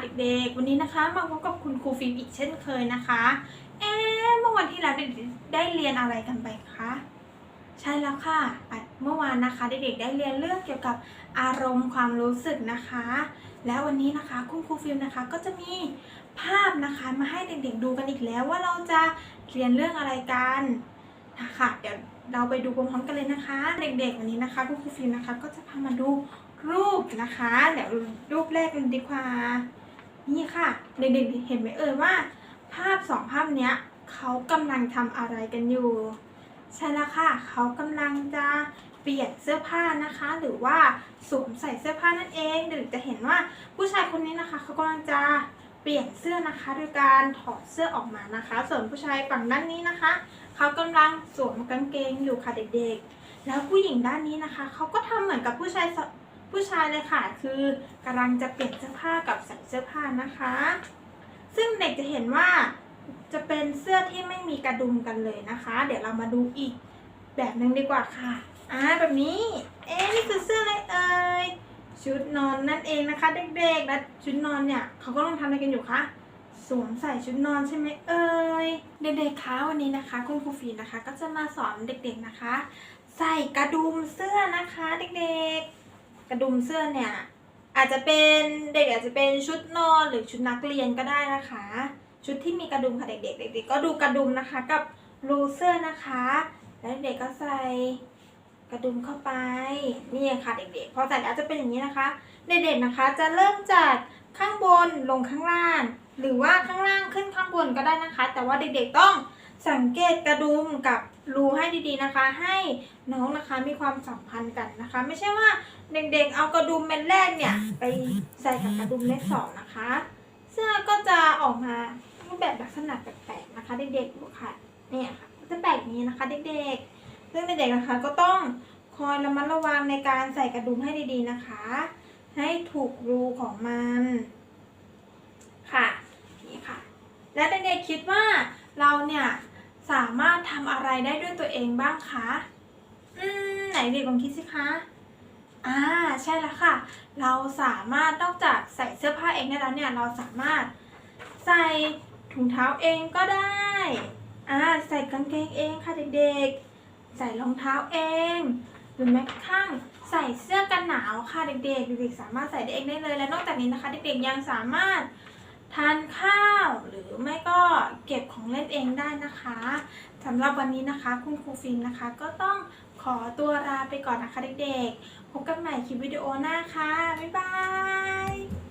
เด็กๆ วันนี้นะคะมาพบกับคุณครูฟิล์มอีกเช่นเคยนะคะ เอ๊เมื่อวันที่แล้วเด็กๆได้เรียนอะไรกันไปคะใช่แล้วค่ะอะเมื่อวานนะคะเด็กๆได้เรียนเรื่องเกี่ยวกับอารมณ์ความรู้สึกนะคะ แล้ววันนี้นะคะคุณครูฟิล์มนะคะก็จะมีภาพนะคะมาให้เด็กๆดูกันอีกแล้วว่าเราจะเรียนเรื่องอะไรกันนะคะเดี๋ยวเราไปดูพร้อมๆกันเลยนะคะ เด็กๆวันนี้นะคะคุณครูฟิล์มนะคะก็จะพามาดู รูปนะคะเดี๋ยวรูปแรกกันดีกว่า นี่ค่ะ เด็กๆเห็นไหมเอ่ยว่า ภาพสองภาพเนี้ยเขากำลังทำอะไรกันอยู่ ใช่แล้วค่ะ เขากำลังจะเปลี่ยนเสื้อผ้านะคะ หรือว่าสวมใส่เสื้อผ้านั่นเองเด็กๆจะเห็นว่าผู้ชายคนนี้นะคะเขากำลังจะเปลี่ยนเสื้อนะคะโดยการถอดเสื้อออกมานะคะ ส่วนผู้ชายฝั่งด้านนี้นะคะเขากำลังสวมกางเกงอยู่ค่ะเด็กๆ แล้วผู้หญิงด้านนี้นะคะเขาก็ทำเหมือนกับผู้ชาย ผู้ชายเลยค่ะ คือกำลังจะเปลี่ยนเสื้อผ้ากับใส่เสื้อผ้านะคะ ซึ่งเด็กจะเห็นว่าจะเป็นเสื้อที่ไม่มีกระดุมกันเลยนะคะ เดี๋ยวเรามาดูอีกแบบหนึ่งดีกว่าค่ะอ่าแบบนี้ เอ๊นี่คือเสื้ออะไรเอ่ยชุดนอนนั่นเองนะคะเด็กๆ และชุดนอนเนี่ยเขาก็ต้องทำอะไรกันอยู่คะสวมใส่ชุดนอนใช่ไหมเอ่ยเด็กๆคะวันนี้นะคะ คุณครูฟีนะคะ ก็จะมาสอนเด็กๆนะคะ ใส่กระดุมเสื้อนะคะ เด็กๆ กระดุมเสื้อเนี่ย อาจจะเป็นเด็กอาจจะเป็นชุดนอนหรือชุดนักเรียนก็ได้นะคะ ชุดที่มีกระดุมค่ะเด็กๆเด็กๆก็ดูกระดุมนะคะกับรูเสื้อนะคะ แล้วเด็กก็ใส่กระดุมเข้าไปนี่ค่ะเด็กๆพอใส่แล้วจะเป็นอย่างนี้นะคะ เด็กๆนะคะจะเริ่มจากข้างบนลงข้างล่าง หรือว่าข้างล่างขึ้นข้างบนก็ได้นะคะ แต่ว่าเด็กๆต้อง สังเกตกระดุมกับรูให้ดีๆนะคะ ให้น้องนะคะมีความสัมพันธ์กันนะคะ ไม่ใช่ว่าเด็กๆ เอากระดุมเม็ดแรกเนี่ย ไปใส่กับกระดุมเม็ดสองนะคะ เสื้อก็จะออกมารูปแบบลักษณะแปลกๆนะคะ เด็กๆดูค่ะเนี่ยค่ะจะแปลกนี้นะคะ เด็กๆ ซึ่งเด็กๆนะคะก็ต้องคอยระมัดระวังในการใส่กระดุมให้ดีๆนะคะ ให้ถูกรูของมันค่ะนี่ค่ะ และเด็กๆคิดว่าเราเนี่ย สามารถทำอะไรได้ด้วยตัวเองบ้างคะ อืม ไหนเด็กลองคิดสิคะ อ่า ใช่แล้วค่ะ เราสามารถนอกจากใส่เสื้อผ้าเองได้แล้วเนี่ย เราสามารถใส่ถุงเท้าเองก็ได้ อ่า ใส่กางเกงเองค่ะเด็กๆ ใส่รองเท้าเอง หรือแม้กระทั่งใส่เสื้อกันหนาวค่ะเด็กๆ เด็กๆ สามารถใส่ได้เองได้เลย และนอกจากนี้นะคะ เด็กๆ ยังสามารถทานข้าวหรือไม่ก็ เก็บของเล่นเองได้นะคะสำหรับวันนี้นะคะ คุณครูฟิล์มนะคะ ก็ต้องขอตัวลาไปก่อนนะคะเด็กๆ พบกันใหม่คลิปวิดีโอหน้าค่ะ บ๊ายบาย